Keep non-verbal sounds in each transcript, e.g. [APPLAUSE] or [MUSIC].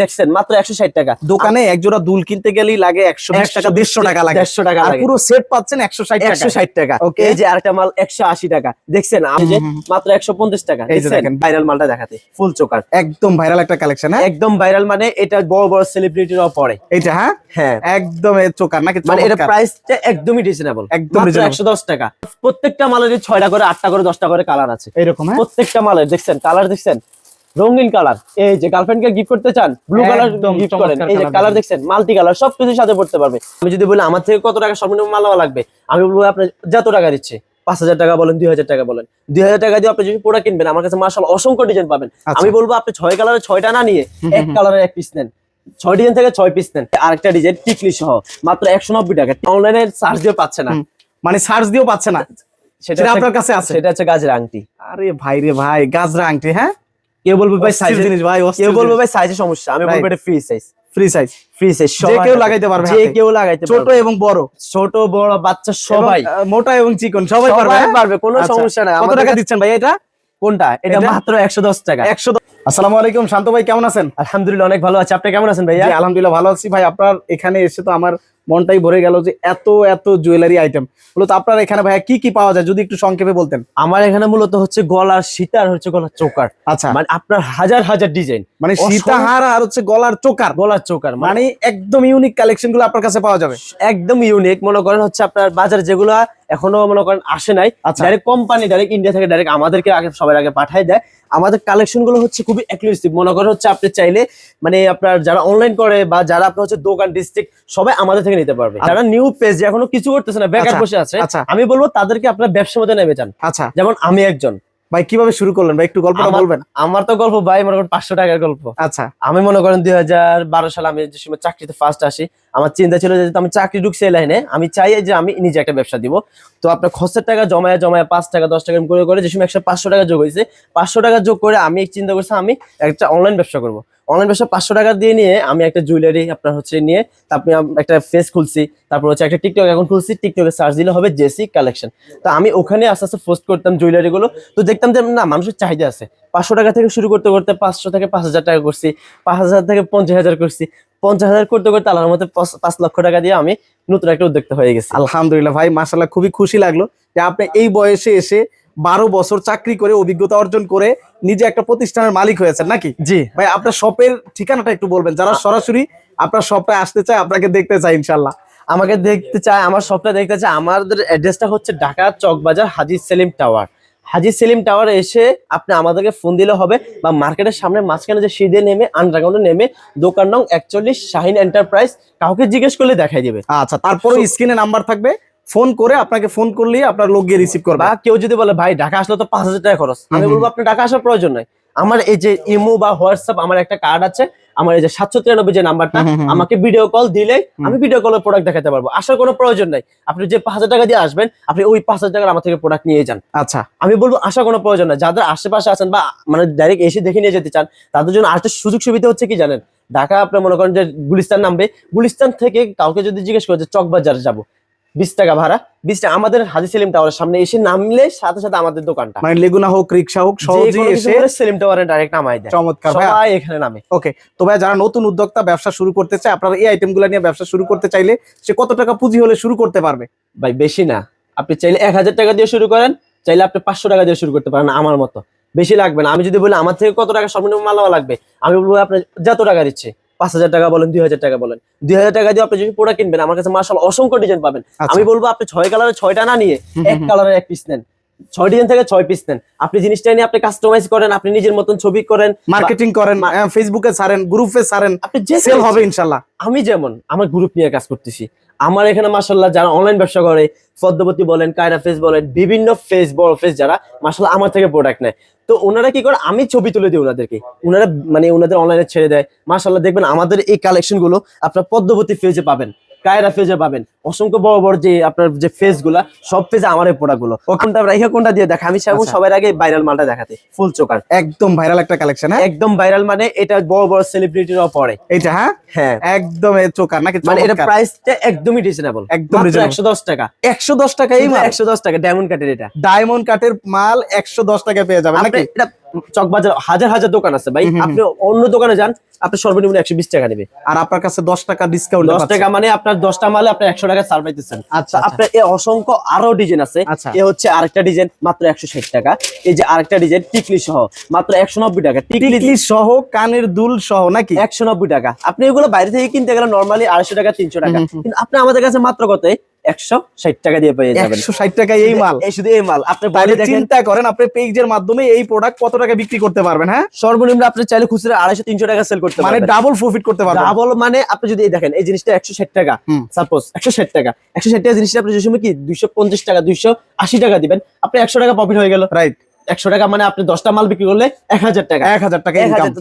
দেখছেন মাত্র একশো ষাট টাকা। দোকানে এক জোড়া দুল কিনতে গেলেই লাগে একশো টাকা দেড়শো টাকা লাগে। দেড়শো টাকা আর পুরো সেট পাচ্ছেন একশো ষাট টাকা। একশো ষাট টাকা। Okay. এই যে আরেকটা মাল একশো আশি টাকা। দেখছেন যে মাত্র একশো পঞ্চাশ টাকা। ভাইরাল মালটা দেখাতে। Full choker. একদম ভাইরাল একটা কালেকশন হ্যাঁ? একদম ভাইরাল মানে এটা বড় বড় সেলিব্রিটিরাও পরে। এটা হ্যাঁ? হ্যাঁ। একদম চোকার নাকি মানে এটা প্রাইসটা একদমই রিজনেবল একদম একশো দশ টাকা। প্রত্যেকটা মালের ছয়টা করে আটটা করে দশটা করে কালার আছে। এইরকম হ্যাঁ? প্রত্যেকটা মালের দেখছেন? কালার দেখছেন? রঙিন কালার। এই যে গার্লফ্রেন্ডকে গিফট করতে চান ব্লু কালার গিফট করেন। এই যে কালার দেখছেন মাল্টি কালার সব কিছুর সাথে পড়তে পারবে। আমি যদি বলি আমার থেকে কত টাকা সর্বনিম্ন মাল লাগবে? আমি বলব আপনার যত টাকা দিচ্ছে পাঁচ হাজার টাকা বলেন দুই হাজার টাকা বলেন। দুই হাজার টাকা দিয়ে আপনি যদি প্রোডাক্ট কিনবেন আমার কাছে মার্শাল অসংখ্য ডিজাইন পাবেন। আচ্ছা। আমি বলব আপনি ছয় কালারের ছয়টা না নিয়ে এক। কালারের এক পিস নেন। ছয় ডিজাইন থেকে ছয় পিস নেন। আরেকটা ডিজাইন টিকলি সহ মাত্র একশো নব্বই টাকা। অনলাইনে চার্জ দিয়ে পাচ্ছে না। মানে সার্চ দিয়েও পাচ্ছে না। সেটা আপনার কাছে আছে। সেটা হচ্ছে গাছের আংটি। আরে ভাই রে ভাই গাজরা আংটি হ্যাঁ? কেউ বলবে ভাই সাইজ জিনিস ভাই কেউ বলবে ভাই সাইজের সমস্যা? আমি বলব এটা free size free size free size যে কেউ লাগাইতে পারবে যে কেউ লাগাইতে ছোট এবং বড়। ছোট বড় বাচ্চা সবাই। মোটা এবং চিকন সবাই পারবে হ্যাঁ? পারবে কোনো আচ্ছা। সমস্যা নাই। কত টাকা দিচ্ছেন ভাই এটা? কোনটা? এটা? মাত্র একশো দশ টাকা। একশো আসসালামু আলাইকুম শান্ত ভাই কেমন আছেন? আলহামদুলিল্লাহ অনেক ভালো আছে। আপনি কেমন আছেন ভাইয়া? আলহামদুলিল্লাহ ভালো আছি। ভাই আপনার এখানে এসে তো আমার মনটাই ভরে গেল যে এত এত জুয়েলারি আইটেম মূলত আপনার এখানে ভাইয়া কি কি পাওয়া যায় যদি একটু সংক্ষেপে বলতেন। আমার এখানে মূলত হচ্ছে গলার সীতার হচ্ছে গলার চোকার। আচ্ছা। মানে আপনার হাজার হাজার ডিজাইন মানে সীতাহার আর হচ্ছে গলার চোকার। গলার চোকার মানে মানে একদম ইউনিক কালেকশনগুলো আপনার কাছে পাওয়া যাবে। একদম ইউনিক মনে করেন হচ্ছে আপনার বাজার যেগুলো এখনও মনে করেন আসে নাই। আচ্ছা। ডাইরেক্ট কোম্পানি ডাইরেক্ট ইন্ডিয়া থেকে ডাইরেক্ট আমাদেরকে আগে সবার আগে পাঠায় দেয়। আমাদের কালেকশনগুলো হচ্ছে খুবই এক্সক্লুসিভ মনে করেন হচ্ছে আপনি চাইলে মানে আপনার যারা অনলাইন করে বা যারা আপনার হচ্ছে দোকান ডিস্ট্রিক্ট সবাই আমাদের থেকে নিতে পারবে। যারা নিউ পেজ এখনও কিছু করতেছে না বেকার আচ্ছা, বসে আছে আচ্ছা। আমি বলব তাদেরকে আপনার ব্যবসার মধ্যে নেমে যান। আচ্ছা। যেমন আমি একজন। ভাই কীভাবে শুরু করলেন? ভাই একটু গল্পটা বলবেন। আমার তো গল্প ভাই মনে করেন পাঁচশো টাকার গল্প। আচ্ছা। আমি মনে করেন দুই হাজার বারো সালে আমি যে সময় চাকরিতে ফার্স্ট আসি আমার চিন্তা ছিল যে আমি চাকরি ঢুকছি এই লাইনে আমি চাই যে আমি নিজে একটা ব্যবসা দিব। তো আপনার খসের টাকা জমায় জমায় পাঁচ টাকা দশ টাকা করে করে যে সময় একশো পাঁচশো টাকা যোগ হয়েছে পাঁচশো টাকা যোগ করে আমি চিন্তা করছি আমি একটা অনলাইন ব্যবসা করব। অনলাইন ব্যবসা পাঁচশো টাকা দিয়ে নিয়ে আমি একটা জুয়েলারি আপনার হচ্ছে নিয়ে, তারপরে একটা ফেস খুলছি, তারপর হচ্ছে একটা টিকটক এখন খুলছি টিকটকে সার্চ দিলে হবে জেসি কালেকশন তো আমি ওখানে আস্তে আস্তে পোস্ট করতাম জুয়েলারি গুলো, তো দেখতাম যে না, মানুষের চাহিদা আছে। পাঁচশো টাকা থেকে শুরু করতে করতে পাঁচশো থেকে পাঁচ হাজার টাকা করছি, পাঁচ হাজার থেকে পঞ্চাশ হাজার করছি। পঞ্চাশ হাজার করতে করতে আল্লাহর মধ্যে পাঁচ লক্ষ টাকা দিয়ে আমি নতুন একটা উদ্যোক্তা হয়ে গেছি। আলহামদুলিল্লাহ ভাই মাসাল্লাহ খুবই খুশি লাগল যে আপনি এই বয়সে এসে বারো বছর চাকরি করে অভিজ্ঞতা অর্জন করে নিজে একটা প্রতিষ্ঠানের মালিক হয়েছেন নাকি? জি। ভাই আপনার শপের ঠিকানাটা একটু বলবেন যারা সরাসরি আপনার শপে আসতে চায় আপনাকে দেখতে চায় ইনশাল্লাহ আমাকে দেখতে চায় আমার সবটা দেখতে চায় আমাদের অ্যাড্রেসটা হচ্ছে ঢাকা চকবাজার হাজি সেলিম টাওয়ার। হাজি সেলিম টাওয়ারে এসে আপনি আমাদেরকে ফোন দিলে হবে বা মার্কেটের সামনে মাঝখানে যে সিঁড়ি নেমে আন্ডারগ্রাউন্ডে নেমে দোকান নং একচল্লিশ শাহিন এন্টারপ্রাইজ কাউকে জিজ্ঞেস করলে দেখাই দিবে। আচ্ছা তারপরে স্ক্রিনে নাম্বার থাকবে? ফোন করে আপনাকে ফোন করলেই আপনার লোক গিয়ে রিসিভ করবে। বা কেউ যদি বলে ভাই ঢাকা আসলে তো পাঁচ হাজার টাকা খরচ। আমি। বলব আপনি ঢাকা আসার প্রয়োজন নাই। আমার এই যে ইমো বা হোয়াটসঅ্যাপ আমার একটা কার্ড আছে আমার এই যে সাতশো তিরানব্বই যে নাম্বারটা। আমাকে ভিডিও কল দিলে আমি ভিডিও কলের প্রোডাক্ট দেখাতে পারব। আসার কোনো প্রয়োজন নাই। আপনি যে পাঁচ হাজার টাকা দিয়ে আসবেন আপনি ওই পাঁচ হাজার টাকার আমার থেকে প্রোডাক্ট নিয়ে যান। আচ্ছা। আমি বলব আসার কোনো প্রয়োজন নাই। যাদের আশেপাশে আছেন বা মানে ডাইরেক্ট এসে দেখে নিয়ে যেতে চান তাদের জন্য আরেকটা সুযোগ সুবিধা হচ্ছে কি জানেন? ঢাকা আপনি মনে করেন যে গুলিস্তান নামবে। গুলিস্তান থেকে কাউকে যদি জিজ্ঞেস করে যে চকবাজার যাব। বিশ টাকা ভাড়া। বিশ টাকা আমাদের হাজি সেলিম টাওয়ারের সামনে এসে নামলে সাথে সাথে আমাদের দোকানটা। মানে লেগুনা হোক রিক্সা হোক সহজেই এসে সেলিম টাওয়ারে ডাইরেক্ট নামাই দেয়। চমৎকার সবাই এখানে নামে। ওকে তো ভাই যারা নতুন উদ্যোক্তা ব্যবসা শুরু করতে চায় আপনারা এই আইটেম নিয়ে ব্যবসা শুরু করতে চাইলে সে কত টাকা পুঁজি হলে শুরু করতে পারবে? ভাই বেশি না। আপনি চাইলে এক হাজার টাকা দিয়ে শুরু করেন চাইলে আপনি পাঁচশো টাকা দিয়ে শুরু করতে পারেন আমার মতো। বেশি লাগবে না। আমি যদি বলি আমার থেকে কত টাকা সর্বনিম্ন মাল লাগবে? আমি বলব আপনি যত টাকা দিচ্ছে। পাঁচ হাজার টাকা বলেন দুই হাজার টাকা বলেন। দুই হাজার টাকা দিয়ে আপনি যদি প্রোডাক্ট কিনবেন আমার কাছে মার্শাল অসংখ্য ডিজাইন পাবেন। আচ্ছা। আমি বলব আপনি ছয় কালারের ছয়টা না নিয়ে এক। কালারের এক পিস নেন। ছয় ডিজাইন থেকে ছয় পিস নেন। আপনি জিনিসটা নিয়ে আপনি কাস্টমাইজ করেন আপনি নিজের মতন ছবি করেন মার্কেটিং করেন ফেসবুকে সারেন গ্রুপে সারেন আপনি যে সেল হবে ইনশাল্লাহ আমি যেমন আমার গ্রুপ নিয়ে কাজ করতেছি। আমার এখানে মাসাল্লাহ যারা অনলাইন ব্যবসা করে পদ্মবতী বলেন, কায়রা ফেস বলেন, বিভিন্ন ফেস বড় ফেস যারা মাসাল্লাহ আমার থেকে প্রোডাক্ট নেয়। তো ওনারা কি করে? আমি ছবি তুলে দিই ওনাদেরকে। ওনারা মানে ওনাদের অনলাইনে ছেড়ে দেয়। মাসাল্লাহ দেখবেন আমাদের এই কালেকশনগুলো আপনার পদ্মবতী ফেজে পাবেন। কায়রা ফেজে পাবেন। অসংখ্য বড় বড় যে আপনার যে ফেসগুলা সব ফেজে আমার এই প্রোডাক্টগুলো। কোনটা রাইখা কোনটা দিয়ে দেখা আমি চাইব আচ্ছা। সবার আগে ভাইরাল মালটা দেখাতে। Full choker. একদম ভাইরাল একটা কালেকশন হ্যাঁ? একদম ভাইরাল মানে এটা বড় বড় সেলিব্রিটিরাও পরে। এটা হ্যাঁ? হ্যাঁ। একদম চোকার নাকি মানে এটা। প্রাইসটা একদমই রিজনেবল একদম একদম reasonable। একশো দশ টাকা। একশো দশ টাকা এই এই মাল। একশো দশ টাকা ডায়মন্ড কাটের এটা। ডায়মন্ড কাটের মাল একশো দশ টাকা পেয়ে যাবে নাকি? এটা চকবাজার হাজার হাজার দোকান আছে ভাই। আপনি অন্য দোকানে যান আপনি সর্বনিম্ন একশো বিশ টাকা নেবে। আর আপনার কাছে দশ টাকা ডিসকাউন্ট দশ টাকা মানে আপনার দশটা মালে আপনার একশো টাকা সার পাইতেছেন আচ্ছা আচ্ছা। আপনার এ অসংখ্য আরও ডিজাইন আছে। আচ্ছা। এ হচ্ছে আরেকটা ডিজাইন মাত্র একশো ষাট টাকা। এই যে আরেকটা ডিজাইন টিকলি সহ মাত্র একশো নব্বই টাকা। টিকলি সহ কানের দুল সহ নাকি? একশো নব্বই টাকা। আপনি এগুলো বাইরে থেকে কিনতে গেলে নর্মালি আড়াইশো টাকা তিনশো টাকা। কিন্তু আপনি আমাদের কাছে মাত্র কত? একশো ষাট টাকা দিয়ে পেয়ে যাবেন। একশো ষাট টাকা এই মাল? এই শুধু এই মাল। আপনি বাইরে চিন্তা করেন আপনি পেজের মাধ্যমে এই প্রোডাক্ট কত টাকা বিক্রি করতে পারবেন হ্যাঁ? সর্বনিম্ন আপনি চাইলে খুচরা আড়াইশো তিনশো টাকা সেল করতে মানে ডাবল প্রফিট করতে পারবেন। ডাবল মানে আপনি যদি এই দেখেন এই জিনিসটা একশো ষাট টাকা। সাপোজ একশো ষাট টাকা। একশো ষাট টাকা জিনিসটা আপনি যে সময় কি দুইশো পঞ্চাশ টাকা দুইশো আশি টাকা দিবেন আপনি একশো টাকা প্রফিট হয়ে গেল। রাইট একশো টাকা মানে আপনি দশটা মাল বিক্রি করলে এক হাজার টাকা। এক হাজার টাকা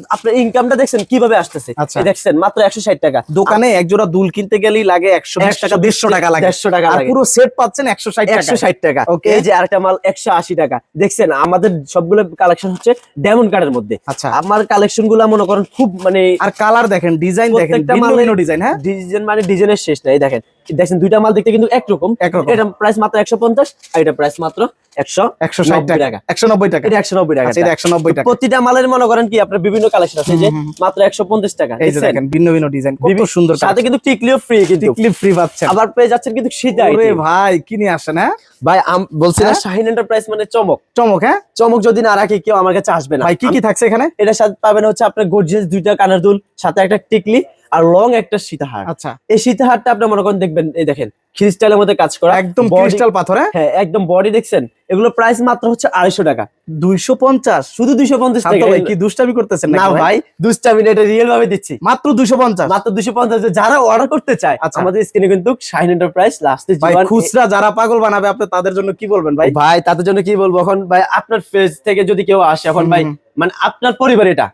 আপনার ইনকামটা দেখছেন কীভাবে আসতেছে? আচ্ছা। দেখছেন মাত্র একশো ষাট টাকা। দোকানে এক জোড়া দুল কিনতে গেলেই লাগে একশো বিশ টাকা দেড়শো টাকা লাগে। দেড়শো টাকা পুরো সেট পাচ্ছেন একশো ষাট একশো ষাট টাকা। Okay. এই যে আরেকটা মাল একশো আশি টাকা। দেখছেন আমাদের সবগুলো কালেকশন হচ্ছে ডায়মন্ড কার্ডের মধ্যে। আচ্ছা। আমার কালেকশনগুলা মনে করেন খুব মানে আর কালার দেখেন ডিজাইন দেখেন ভিন্ন মালের- ডিজাইন হ্যাঁ? ডিজাইন মানে ডিজাইনের শেষ নাই দেখেন। দেখছেন দুইটা মাল দেখতে কিন্তু একরকম। একরকম। এটা প্রাইস মাত্র একশো পঞ্চাশ আর এটা প্রাইস মাত্র একশো একশো ষাট টাকা। একশো টাকা। এটা টাকা। আচ্ছা এটা টাকা। প্রতিটা মালের মনে করেন কি আপনার বিভিন্ন কালেকশন আছে যে মাত্র একশো পঞ্চাশ টাকা এই যে দেখেন ভিন্ন ভিন্ন ডিজাইন কত সুন্দর সাথে কিন্তু টিকলিও ফ্রি কিন্তু। টিকলি ফ্রি পাচ্ছেন। আবার পেয়ে যাচ্ছেন কিন্তু ওরে ভাই কি নিয়ে আসেন হ্যাঁ? ভাই বলছি না? শাহিন এন্টারপ্রাইজ মানে চমক। চমক হ্যাঁ? চমক যদি না রাখি কেউ আমার কাছে আসবে না। ভাই কি কি থাকছে এখানে? এটার সাথে পাবেন হচ্ছে আপনার গর্জিয়াস দুইটা কানের দুল সাথে একটা টিকলি আর লং একটা সীতাহার। আচ্ছা। এই সীতাহারটা আপনি মনে করেন দেখবেন এই দেখেন ক্রিস্টালের মধ্যে কাজ করা। একদম ক্রিস্টাল পাথর হ্যাঁ? হ্যাঁ একদম বডি দেখছেন এগুলো প্রাইস মাত্র হচ্ছে আড়াইশো টাকা। দুইশো পঞ্চাশ। শুধু দুইশো পঞ্চাশ শান্ত টাকা ভাই কি দুষ্টামি করতেছেন না ভাই? দুষ্টামি না, এটা রিয়েল ভাবে দিচ্ছি। মাত্র দুইশো পঞ্চাশ। মাত্র দুশো পঞ্চাশ যারা অর্ডার করতে চায় আচ্ছা। আমাদের স্ক্রিনে কিন্তু শাহিন এন্টারপ্রাইজ লাস্টে খুচরা যারা পাগল বানাবে আপনি তাদের জন্য কি বলবেন ভাই? ভাই তাদের জন্য কি বলব এখন? ভাই আপনার ফেজ থেকে যদি কেউ আসে এখন ভাই মানে আপনার পরিবার এটা।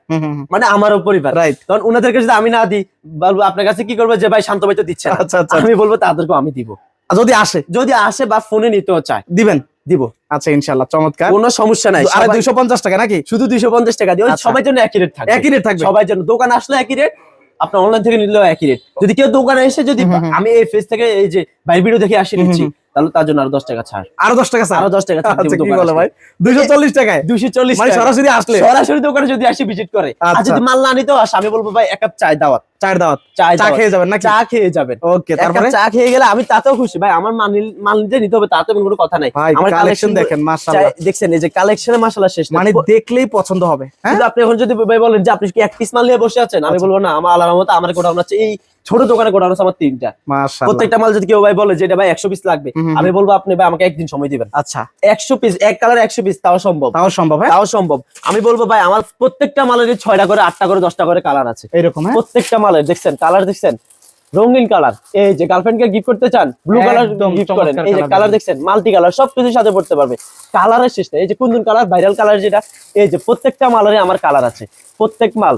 মানে আমারও পরিবার। রাইট তখন ওনাদেরকে যদি আমি না দিই বলব আপনার কাছে কি করব? যে ভাই শান্ত ভাই তো দিচ্ছে আচ্ছা আচ্ছা। আমি বলব তাদেরকেও আমি দিব। যদি আসে। যদি আসে বা ফোনে নিতেও চায়। দিবেন। দিব। আচ্ছা ইনশাআল্লাহ চমৎকার। কোনো সমস্যা নাই। আর সবাই- দুইশো পঞ্চাশ টাকা নাকি? শুধু দুইশো পঞ্চাশ টাকা দিয়ে আচ্ছা। সবার জন্য একই রেট থাকবে। একই রেট থাকবে। সবার জন্য। দোকান আসলে একই রেট আপনার অনলাইন থেকে নিলেও একই রেট যদি কেউ দোকানে এসে যদি। আমি এই ফেস থেকে এই যে ভাই ভিডিও দেখে আসি নিচ্ছি। তাহলে তার জন্য আরও দশ টাকা ছাড়। আরও দশ টাকা আরও দশ টাকা ছাড় আচ্ছা দিব কি দোকানে বলে আসলে। ভাই? দুইশো চল্লিশ টাকায়? দুইশো চল্লিশ মানে সরাসরি আসলে? সরাসরি দোকানে যদি আসি ভিজিট করে। আর আচ্ছা। যদি মাল না নিতেও আসে আমি বলব ভাই এক কাপ চায় দাওয়াত। চায়ের দাওয়াত। চা খেয়ে যাবেন নাকি? চা খেয়ে যাবেন। ওকে তারপরে? চা খেয়ে গেলে আমি তাতেও খুশি। ভাই আমার মাল মাল নিতে নিতে হবে তাতে কোনো কথা নাই। আমার কালেকশন দেখেন মাশাআল্লাহ। দেখছেন এই যে কালেকশনে শেষ মানে দেখলেই পছন্দ হবে হ্যাঁ? কিন্তু আপনি এখন যদি ভাই বলেন যে আপনি কি এক পিস মাল নিয়ে বসে আছেন? আমি আচ্ছা। বলব না আমার আল্লাহর মতো আমার আছে। এই ছোট দোকানে গোডাউন আছে আমার তিনটা। প্রত্যেকটা মাল যদি কেউ ভাই বলে যে এটা ভাই একশো পিস লাগবে আমি বলব আপনি ভাই আমাকে একদিন সময় দিবেন। আচ্ছা। একশো পিস এক কালার একশো পিস তাও সম্ভব। তাও সম্ভব হ্যাঁ? তাও সম্ভব। আমি বলব ভাই আমার প্রত্যেকটা মালের ছয়টা করে আটটা করে দশটা করে কালার আছে। এরকম হ্যাঁ? প্রত্যেকটা মালের দেখছেন কালার দেখছেন? রঙিন কালার এই যে গার্লফ্রেন্ডকে গিফট করতে চান ব্লু কালার গিফট করেন। এই যে কালার দেখছেন। মাল্টি কালার সব কিছুর সাথে পড়তে পারবে। কালারের শেষ এই যে কুন্দন কালার ভাইরাল কালার যেটা এই যে প্রত্যেকটা মালারে আমার কালার আছে। প্রত্যেক মাল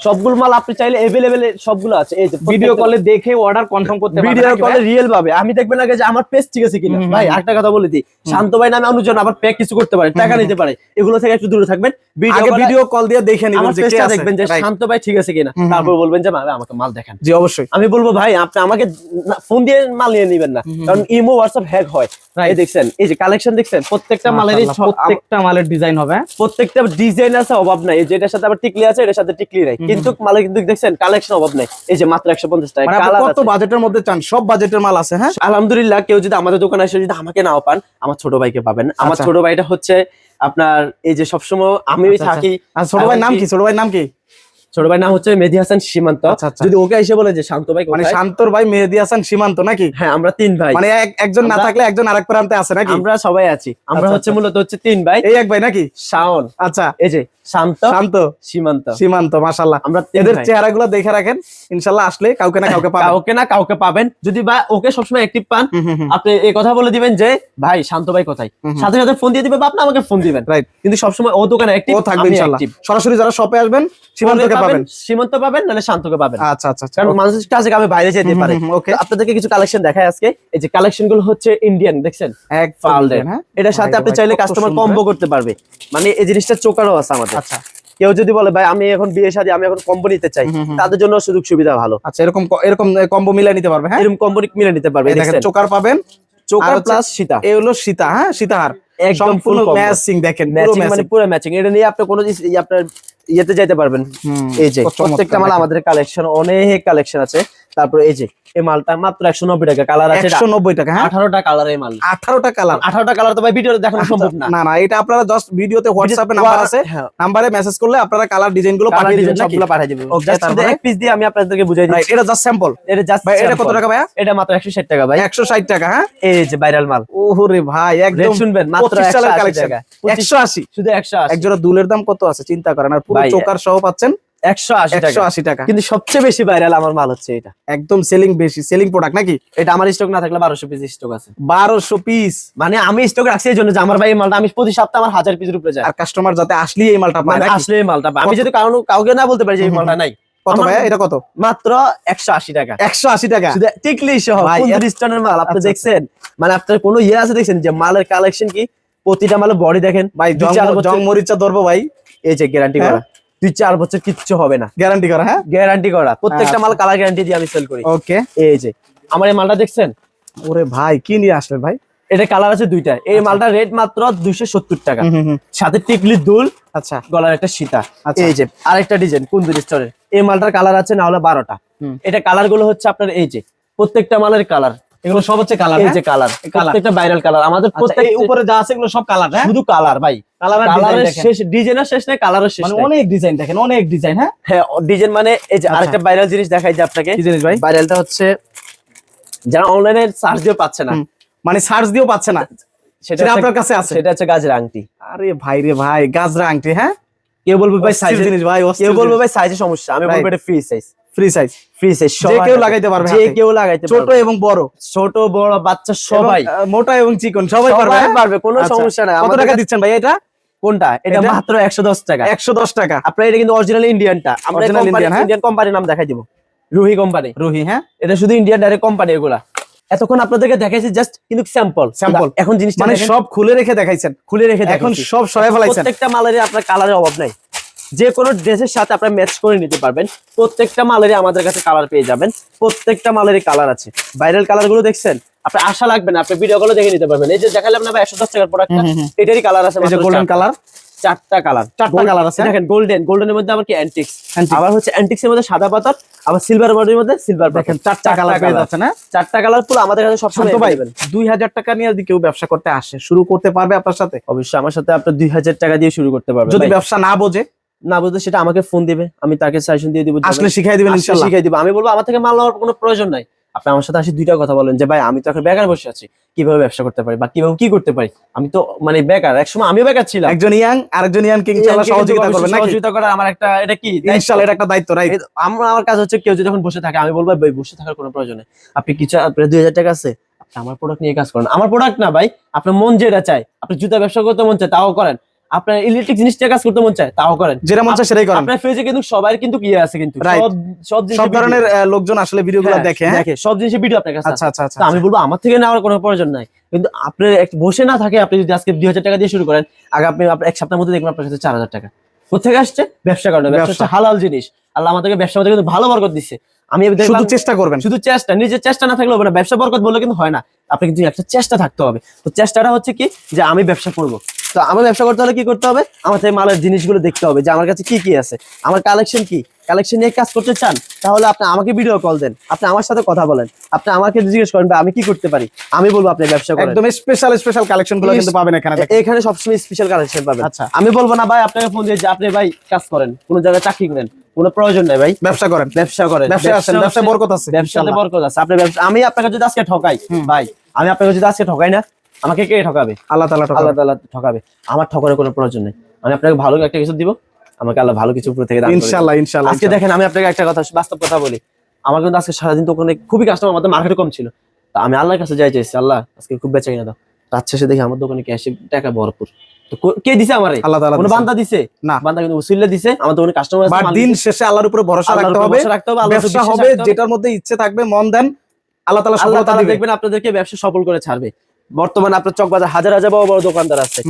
সবগুলো মাল আপনি চাইলে এভেলেবেল সবগুলো আছে। এই যে ভিডিও কলে দেখে অর্ডার কনফার্ম করতে পারবেন ভিডিও কলে রিয়েল ভাবে। আমি দেখবেন আগে যে আমার পেজ ঠিক আছে কিনা। ভাই। একটা কথা বলে দিই। শান্ত ভাই নামে অনুজন আবার প্যাক কিছু করতে পারে টাকা নিতে পারে। এগুলো থেকে একটু দূরে থাকবেন। আগে ভিডিও কল দিয়ে দেখে নিবেন যে কে পেজটা আছে। দেখবেন যে শান্ত ভাই ঠিক আছে কিনা। তারপর বলবেন যে ভাই আমাকে মাল দেখান। জি অবশ্যই। আমি বলব ভাই আপনি আমাকে ফোন দিয়ে মাল নিয়ে নিবেন না। কারণ ইমো হোয়াটসঅ্যাপ হ্যাক হয়। এই দেখছেন এই যে কালেকশন দেখছেন? প্রত্যেকটা আম- প্রত্যেকটা মালের ডিজাইন হবে? প্রত্যেকটা ডিজাইন আছে অভাব নাই। এই যেটার সাথে আবার টিকলি আছে এটার সাথে টিকলি নাই। কিন্তু মাল কিন্তু দেখছেন কালেকশন অভাব নাই। এই যে মাত্র একশো পঞ্চাশ টাকা মানে কত বাজেটের মধ্যে চান? সব বাজেটের মাল আছে হ্যাঁ? আলহামদুলিল্লাহ কেউ যদি আমাদের দোকানে আসে যদি আমাকে নাও পান আমার ছোট ভাইকে পাবেন। আমার আচ্ছা। ছোট ভাইটা হচ্ছে আপনার এই যে সবসময় আমি আচ্ছা, আচ্ছা। থাকি ছোট ভাই নাম কি? ছোট ভাই নাম কি? ছোট ভাই নাম হচ্ছে মেধি হাসান সীমান্ত। আচ্ছা, আচ্ছা। যদি ওকে এসে বলে যে শান্ত ভাই মানে? শান্তর ভাই মেহেদি হাসান সীমান্ত নাকি? হ্যাঁ আমরা তিন ভাই। মানে একজন না থাকলে একজন আরেক প্রান্তে আছে নাকি? আমরা সবাই আছি। আমরা আচ্ছা, হচ্ছে আচ্ছা। মূলত হচ্ছে তিন ভাই। এই এক ভাই নাকি? শাওন। আচ্ছা। এই যে শান্ত শান্ত। সীমান্ত। সীমান্ত মাশাল্লাহ আমরা এদের। চেহারাগুলো দেখে রাখেন ইনশাল্লাহ আসলে কাউকে না কাউকে পাবেন। কাউকে না কাউকে পাবেন। যদি বা ওকে সবসময় অ্যাক্টিভ পান। আপনি এই কথা বলে দিবেন যে ভাই শান্ত ভাই কোথায়। সাথে সাথে ফোন দিয়ে দিবে বা আপনি আমাকে ফোন দিবেন। Right. কিন্তু সবসময় ও দোকানে অ্যাক্টিভ ও থাকবে ইনশাল্লাহ সরাসরি যারা শপে আসবেন সীমান্তকে পাবেন? সীমান্ত পাবেন নাহলে শান্তকে পাবেন। আচ্ছা আচ্ছা আচ্ছা কারণ মানুষের কাছে আমি বাইরে যেতে পারে। ওকে। আপনাদেরকে কিছু কালেকশন দেখায় আজকে। এই যে কালেকশনগুলো হচ্ছে ইন্ডিয়ান দেখছেন? এক হ্যাঁ। এটার সাথে আপনি চাইলে কাস্টমার কম্বো করতে পারবে। মানে এই জিনিসটা চোকারও আছে আমাদের। আচ্ছা। কেউ যদি বলে ভাই আমি এখন বিয়ে শাদী আমি এখন কম্বো নিতে চাই। তাদের জন্য সুযোগ সুবিধা ভালো। আচ্ছা এরকম এরকম কম্বো মিলাই নিতে পারবে হ্যাঁ? এরকম কম্বো মিলে নিতে পারবে দেখেন চোকার পাবেন। Choker plus Sita. এই হলো সীতা হ্যাঁ? সীতাহার। একদম combo। ম্যাচিং দেখেন পুরো ম্যাচিং মানে পুরো ম্যাচিং এটা নিয়ে আপনি কোনো জিনিস- আপনার ইয়েতে যাইতে পারবেন। এই যে প্রত্যেকটা মাল আমাদের কালেকশন অনেক কালেকশন আছে। তারপর এই যে এই মালটা মাত্র একশো নব্বই টাকা কালার আছে একশো নব্বই টাকা হ্যাঁ? আঠারোটা কালার এই মাল। আঠারোটা কালার আঠারোটা কালার তো ভাই ভিডিওতে দেখানো সম্ভব না। না না এটা আপনারা জাস্ট ভিডিওতে হোয়াটসঅ্যাপে নাম্বার আছে। হ্যাঁ। নাম্বারে মেসেজ করলে আপনারা কালার ডিজাইনগুলো পাঠিয়ে দিবেন সবগুলো পাঠিয়ে দিবেন। Just এক পিস দিয়ে আমি আপনাদেরকে বুঝাই দিচ্ছি। এটা জাস্ট স্যাম্পল এটা জাস্ট ভাই এটা কত টাকা ভাইয়া? এটা মাত্র একশো ষাট টাকা ভাই। একশো ষাট টাকা হ্যাঁ? এই যে ভাইরাল মাল। ওরে ভাই একদম শুনবেন মাত্র পঁচিশ সালের কালেকশন টাকা। একশো আশি। শুধু একশো আশি। একজোড়া দুলের দাম কত আছে? চিন্তা করেন আর পুরো ভাই, চোকার সহ পাচ্ছেন একশো আশি একশো টাকা আশি টাকা। কিন্তু সবচেয়ে বেশি ভাইরাল আমার মাল হচ্ছে এটা। একদম সেলিং বেশি সেলিং প্রোডাক্ট নাকি? এটা আমার স্টক না থাকলে পিস স্টক আছে। পিস মানে আমি স্টক রাখছি এই জন্য যে আমার ভাই এই মালটা আমি প্রতি সপ্তাহে আমার হাজার পিসের উপরে যায়। আর কাস্টমার যাতে আসলেই এই মালটা পায় মানে আসলে এই মালটা পায়। আমি যদি কারণ কাউকে না বলতে পারি যে এই মালটা নাই [LAUGHS] কত এটা কত? মাত্র একশো আশি টাকা। একশো আশি টাকা? শুধু টিকলি সহ মাল? আপনি আচ্ছা, দেখছেন? মানে আপনার কোনো ইয়ে আছে দেখছেন যে মালের কালেকশন কি? প্রতিটা মালের বডি দেখেন। ভাই জং মরিচা ধরবো ভাই। এই যে গ্যারান্টি? করা। দুই চার বছর কিচ্ছু হবে না। গ্যারান্টি করা হ্যাঁ? গ্যারান্টি করা। প্রত্যেকটা আচ্ছা। মাল কালার গ্যারান্টি দিয়ে আমি সেল করি। ওকে এই যে আমার এই মালটা দেখছেন? ওরে ভাই কি নিয়ে আসলেন ভাই? এটা কালার আছে দুইটা। এই মালটা রেট মাত্র দুইশো সত্তর টাকা। সাথে টিকলি দুল আচ্ছা। গলার একটা সীতা। আচ্ছা। এই যে আরেকটা ডিজাইন কোন কুন্দুর স্টোরের এই মালটার কালার আছে না হলে বারোটা। এটা কালারগুলো হচ্ছে আপনার এই যে প্রত্যেকটা মালের কালার এগুলো সব হচ্ছে কালার এই যে কালার প্রত্যেকটা ভাইরাল কালার আমাদের প্রত্যেক প্রত্যেক আচ্ছা, উপরে যা আছে এগুলো সব কালার হ্যাঁ? শুধু কালার ভাই। কালার আর ডিজাইন কালারের শেষ ডিজাইনের শেষ নেই কালারের শেষ মানে অনেক ডিজাইন দেখেন অনেক ডিজাইন হ্যাঁ? হ্যাঁ ডিজাইন মানে এই যে আচ্ছা। আরেকটা ভাইরাল জিনিস দেখাই যে আপনাকে। কি জিনিস ভাই? ভাইরালটা হচ্ছে যারা অনলাইনে সার্চ দিয়ে পাচ্ছে না। মানে সার্চ দিয়েও পাচ্ছে না। সেটা আপনার কাছে আছে। সেটা হচ্ছে গাছের আংটি। আরে ভাই রে ভাই গাজরা আংটি হ্যাঁ? কেউ বলবে ভাই সাইজ জিনিস ভাই কেউ বলবে ভাই সাইজে সমস্যা। আমি. বলব এটা free size free size free size যে কেউ লাগাইতে পারবে যে কেউ লাগাইতে ছোট এবং বড়। ছোট বড় বাচ্চা সবাই। মোটা এবং চিকন সবাই পারবে হ্যাঁ? পারবে কোনো আচ্ছা। সমস্যা নাই। কত টাকা দিচ্ছেন ভাই এটা? কোনটা? এটা? মাত্র একশো দশ টাকা। একশো দশ টাকা। আপনার এটা কিন্তু অরিজিনাল ইন্ডিয়ানটা আমরা? ইন্ডিয়ান কোম্পানির নাম দেখাই দিব। রুহি কোম্পানি রুহি হ্যাঁ? এটা শুধু ইন্ডিয়ান ডাইরেক্ট কোম্পানি এগুলা। এতক্ষণ আপনাদেরকে দেখাইছি জাস্ট কিন্তু স্যাম্পল Sample। এখন জিনিসটা মানে সব খুলে রেখে দেখাইছেন। খুলে রেখে এখন সব সরাই ফেলাইছেন। প্রত্যেকটা মালেরই আপনার কালারের অভাব নাই। যে কোনো ড্রেসের সাথে আপনার ম্যাচ করে নিতে পারবেন। প্রত্যেকটা মালেরই আমাদের কাছে কালার পেয়ে যাবেন। প্রত্যেকটা মালেরই কালার আছে। ভাইরাল কালারগুলো দেখছেন? আপনার আশা লাগবে না আপনি ভিডিও গুলো দেখে নিতে পারবেন। এই যে দেখালাম না একশো দশ টাকার হুম। এটারই কালার আছে এই যে গোল্ডেন কালার চারটা। কালার চারটা colour আছে? দেখেন গোল্ডেন গোল্ডেনের মধ্যে আবার কি? অ্যান্টিক্স আবার হচ্ছে অ্যান্টিক্স এর মধ্যে সাদা পাথর আবার সিলভার বডির মধ্যে সিলভার দেখেন চারটা কালার পেয়ে যাচ্ছে না? চারটা কালার পুরো আমাদের কাছে ভাই available। দুই হাজার টাকা নিয়ে যদি কেউ ব্যবসা করতে আসে শুরু করতে পারবে আপনার সাথে? অবশ্যই আমার সাথে আপনি দুই হাজার টাকা দিয়ে শুরু করতে পারবেন যদি ব্যবসা না বোঝে না বুঝতে সেটা আমাকে ফোন দিবে আমি তাকে সাজেশন দিয়ে দিব আসলে শিখাই দিবেন ইনশাল্লাহ। শিখাই দিব। আমি বলব আমার থেকে মাল নেওয়ার কোনো প্রয়োজন নাই। আপনি আমার সাথে আসি দুইটা কথা বলেন যে ভাই আমি তো এখন বেকার বসে আছি কীভাবে ব্যবসা করতে পারি বা কীভাবে কি করতে পারি? আমি তো মানে বেকার একসময় আমিও বেকার ছিলাম। একজন ইয়াং আরেকজন ইয়াং কে ইনশাল্লাহ এই সহযোগিতা করবেন নাকি? সহযোগিতা করা আমার একটা এটা কি? ইনশাল্লাহ এটা একটা দায়িত্ব রাইট আমরা আমার কাজ হচ্ছে কেউ যদি যখন বসে থাকে আমি বলব ভাই বসে থাকার কোনো প্রয়োজন নেই। আপনি কিছু আপনার দুই হাজার টাকা আছে আমার প্রোডাক্ট নিয়ে কাজ করেন। আমার প্রোডাক্ট না ভাই আপনার মন যেটা চায় আপনি জুতা ব্যবসা করতে মন চায় তাও করেন। আপনার ইলেকট্রিক জিনিস নিয়ে কাজ করতে মন চায় তাও করেন। যেটা মন চায় সেটাই করেন। আপনার ফেজে কিন্তু সবার কিন্তু ইয়ে আছে কিন্তু। সব সব সব ধরনের লোকজন আসলে ভিডিওগুলো হ্যাঁ, দেখে হ্যাঁ? দেখে সব জিনিসের ভিডিও আপনার কাছে আচ্ছা আছে। আচ্ছা আচ্ছা আমি বলব আমার থেকে নেওয়ার কোনো প্রয়োজন নাই। কিন্তু আপনি বসে না থাকে আপনি যদি আজকে দুই হাজার টাকা দিয়ে শুরু করেন আগে আপনি এক সপ্তাহের মধ্যে দেখবেন আপনার কাছে চার হাজার টাকা। কোথেকে আসছে? ব্যবসা করেন ব্যবসা ব্যবসা। হচ্ছে হালাল জিনিস। আল্লাহ আমাদেরকে ব্যবসা মধ্যে কিন্তু ভালো বরকত দিচ্ছে আমি শুধু চেষ্টা করবেন। শুধু চেষ্টা নিজের চেষ্টা না থাকলে হবে না। ব্যবসা বরকত বললে কিন্তু হয় না। আপনি কিন্তু একটা চেষ্টা থাকতে হবে। তো চেষ্টাটা হচ্ছে কি? যে আমি ব্যবসা করব। তো আমার ব্যবসা করতে হলে কি করতে হবে? আমার থেকে মালের জিনিসগুলো দেখতে হবে যে আমার কাছে কি কি আছে। আমার কালেকশন কি? কালেকশন নিয়ে কাজ করতে চান তাহলে আপনি আমাকে ভিডিও কল দেন। আপনি আমার সাথে কথা বলেন। আপনি আমাকে জিজ্ঞেস করেন আমি কি করতে পারি? আমি বলব আপনি ব্যবসা করেন। একদম স্পেশাল স্পেশাল কালেকশনগুলো কিন্তু পাবেন এখানে দেখেন। এখানে সবসময় স্পেশাল কালেকশন পাবেন। আচ্ছা। আমি বলব না ভাই আপনাকে ফোন দিয়ে যে আপনি ভাই কাজ করেন। কোন জায়গায় চাকরি করেন কোনো প্রয়োজন নাই ভাই। ব্যবসা করেন। ব্যবসা করেন। ব্যবসা আছেন ব্যবসায় হচ্ছে- বরকত আছে ব্যবসাতে। বরকত আছে। আপনি ব্যবসা আমি আপনাকে যদি আজকে ঠকাই ভাই আমি আপনাকে যদি আজকে ঠকাই না আমাকে কে ঠকাবে? আল্লাহ তালা। আল্লাহ তাআলা ঠকাবে। আমার ঠকানোর কোনো প্রয়োজন নেই। আমি আপনাকে ভালো একটা কিছু দিব আমাকে আল্লাহ ভালো কিছু উপর থেকে ইনশাল্লাহ ইনশাল্লাহ আজকে দেখেন আমি আপনাকে একটা কথা বাস্তব কথা বলি। আমার কিন্তু আজকে সারাদিন তো ওখানে খুবই কাস্টমার আমাদের মার্কেটে কম ছিল। তা আমি আল্লাহর কাছে যাই চাইছি আল্লাহ আজকে খুব বেচা কিনা দাও। রাত শেষে দেখি আমার দোকানে ক্যাশে টাকা ভরপুর। তো কে দিছে আমারে? আল্লাহ তাআলা কোনো বান্দা দিছে? না। বান্দা কিন্তু উসিল্লা দিছে আমার দোকানে কাস্টমার বাট দিন শেষে আল্লাহর উপরে ভরসা রাখতে হবে রাখতে হবে আল্লাহর ব্যবসা হবে যেটার মধ্যে ইচ্ছে থাকবে মন দেন আল্লাহ তাআলা আল্লাহ সফলতা তাআলা দেখবেন আপনাদেরকে ব্যবসা সফল করে ছাড়বে। বর্তমানে আপনার চকবাজার হাজার হাজার বড় বড় দোকানদার আছে।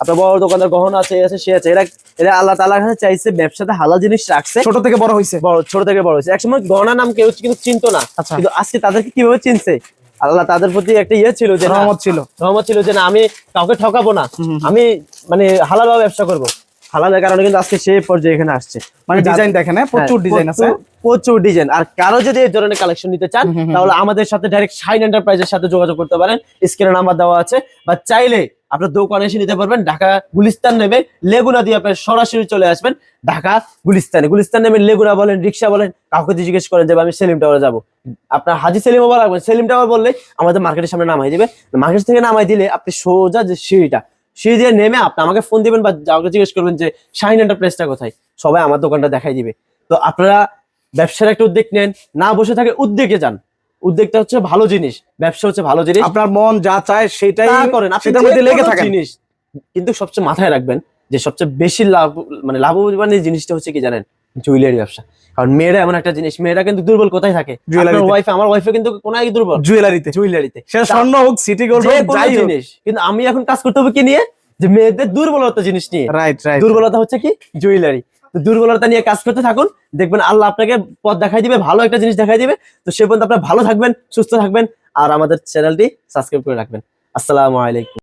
আপনার বড় দোকানদার গহনা আছে আছে সে আছে। এরা এরা আল্লাহ তালা কাছে চাইছে ব্যবসাতে হালাল জিনিস রাখছে। ছোট থেকে বড় হয়েছে বড় ছোট থেকে বড় হয়েছে একসময় গহনা নাম কেউ কিন্তু চিনতো না। আচ্ছা। কিন্তু আজকে তাদেরকে কীভাবে চিনছে? আল্লাহ তাদের প্রতি একটা ইয়ে ছিল যে রহমত ছিল। রহমত ছিল যে না আমি কাউকে ঠকাবো না। আমি মানে হালাল ভাবে ব্যবসা করব। হালালের কারণে কিন্তু আজকে সেই পর্যায়ে এখানে আসছে। মানে ডিজাইন দেখেন হ্যাঁ? প্রচুর হ্যাঁ, ডিজাইন আছে। প্রচুর- ডিজাইন আর কারও যদি এই ধরনের কালেকশন নিতে চান। তাহলে আমাদের সাথে ডাইরেক্ট শাইন এন্টারপ্রাইজের সাথে যোগাযোগ করতে পারেন। স্ক্রিনে নাম্বার দেওয়া আছে। বা চাইলে আপনার দোকানে এসে নিতে পারবেন। ঢাকা গুলিস্তান নেমে লেগুনা দিয়ে আপনার সরাসরি চলে আসবেন। ঢাকা গুলিস্তানে। গুলিস্তান নেবে লেগুনা বলেন রিক্সা বলেন কাউকে জিজ্ঞেস করেন যে আমি সেলিম টাওয়ারে যাব। আপনার হাজি সেলিম আবার লাগবেন সেলিম টাওয়ার বললে আমাদের মার্কেটের সামনে নামাই দিবে। মার্কেট থেকে নামাই দিলে আপনি সোজা যে সিঁড়িটা সিঁড়ি দিয়ে নেমে আপনি আমাকে ফোন দিবেন বা কাউকে জিজ্ঞেস করবেন যে শাইন এন্টারপ্রাইজটা কোথায়? সবাই আমার দোকানটা দেখাই দিবে। তো আপনারা ব্যবসার একটা উদ্যোগ নেন না বসে থাকে উদ্যোগে যান। উদ্যোগটা হচ্ছে ভালো জিনিস ব্যবসা হচ্ছে ভালো জিনিস। আপনার মন যা চায় সেটাই করেন আপনি মধ্যে লেগে থাকেন। জিনিস কিন্তু সবচেয়ে মাথায় রাখবেন যে সবচেয়ে বেশি লাভ মানে লাভবান জিনিসটা হচ্ছে কি জানেন? জুয়েলারি ব্যবসা। কারণ মেয়েরা এমন একটা জিনিস মেয়েরা কিন্তু দুর্বল কোথায় থাকে? জুয়েলারিতে। ওয়াইফ আমার ওয়াইফে কিন্তু কোনায় দুর্বল। জুয়েলারিতে জুয়েলারিতে সেটা স্বর্ণ হোক সিটি গোল্ড হোক যাই জিনিস কিন্তু আমি এখন কাজ করতে হবে কি নিয়ে? যে মেয়েদের দুর্বলতা জিনিস নিয়ে। রাইট রাইট দুর্বলতা হচ্ছে কি? জুয়েলারি দুর্বলতা নিয়ে কাজ করতে থাকুন দেখবেন আল্লাহ আপনাকে পথ দেখাই দিবে ভালো একটা জিনিস দেখাই দিবে। তো সে পর্যন্ত আপনারা ভালো থাকবেন সুস্থ থাকবেন আর আমাদের চ্যানেলটি সাবস্ক্রাইব করে রাখবেন। আসসালামু আলাইকুম।